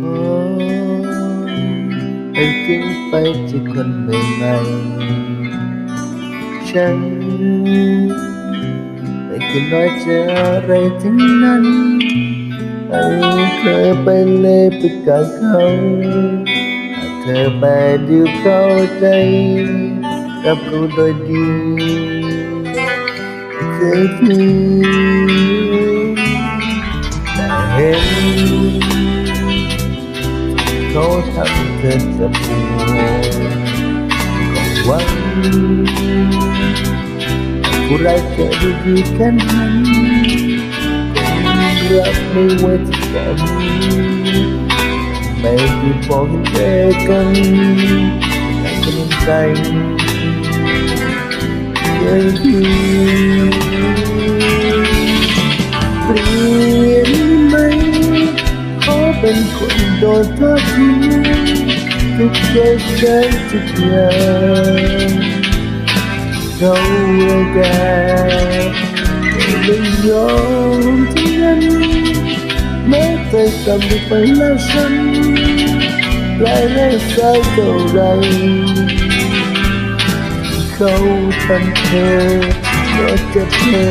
โอ้ให้ทิ้งไปจากคนใหม่ๆฉันไม่เคยน้อยใจอะไรทั้งนั้นให้เธอไปเลยไปกับเขาหาเธอไปเดียวเข้าใจรับรู้โดยดีเคยมี ทำเธอจะปวดก็หวังผู้ไรเธอดีดีแค่นั้นคงรับไม่ไหวที่กันไม่ได้บอกเจอกันแต่ก็ยังใจยังคิด ดนทอดทิ้งทุกใจใจทุกอย่างเขาเรียกแกไม่ยอมทั้งนั้นแม้ใจกำลังไปแล้วฉันไรายแรกใจเท่าไรเขาทำเธอก็จะเธอ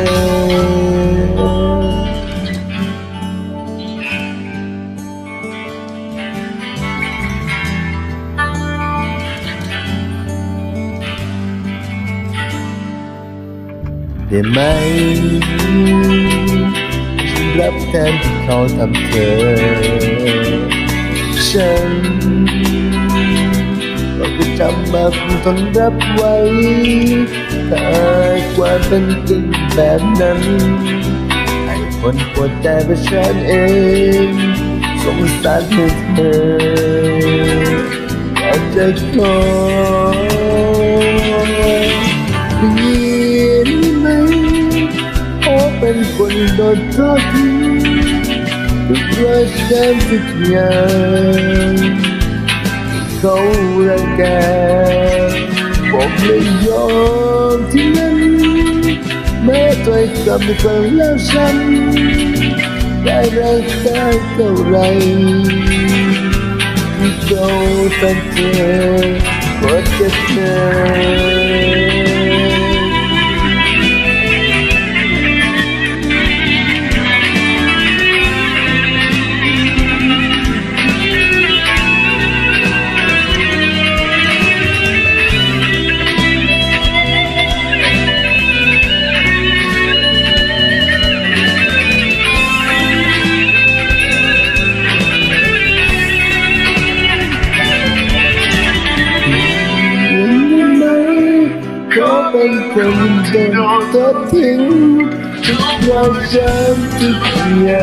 ได้ไหมรับแทนที่เขาทำเธอ ฉันก็จะจำมาคงทนรับไว้ถ้าความเป็นจริงแบบนั้นให้คนปวดใจไปฉันเอง สงสารเธออยากจะขอ เป็นคนโดนทอดทิ้งทุกรายการทุกอย่าง เป็นคนเดินตัดทิ้งทุกอย่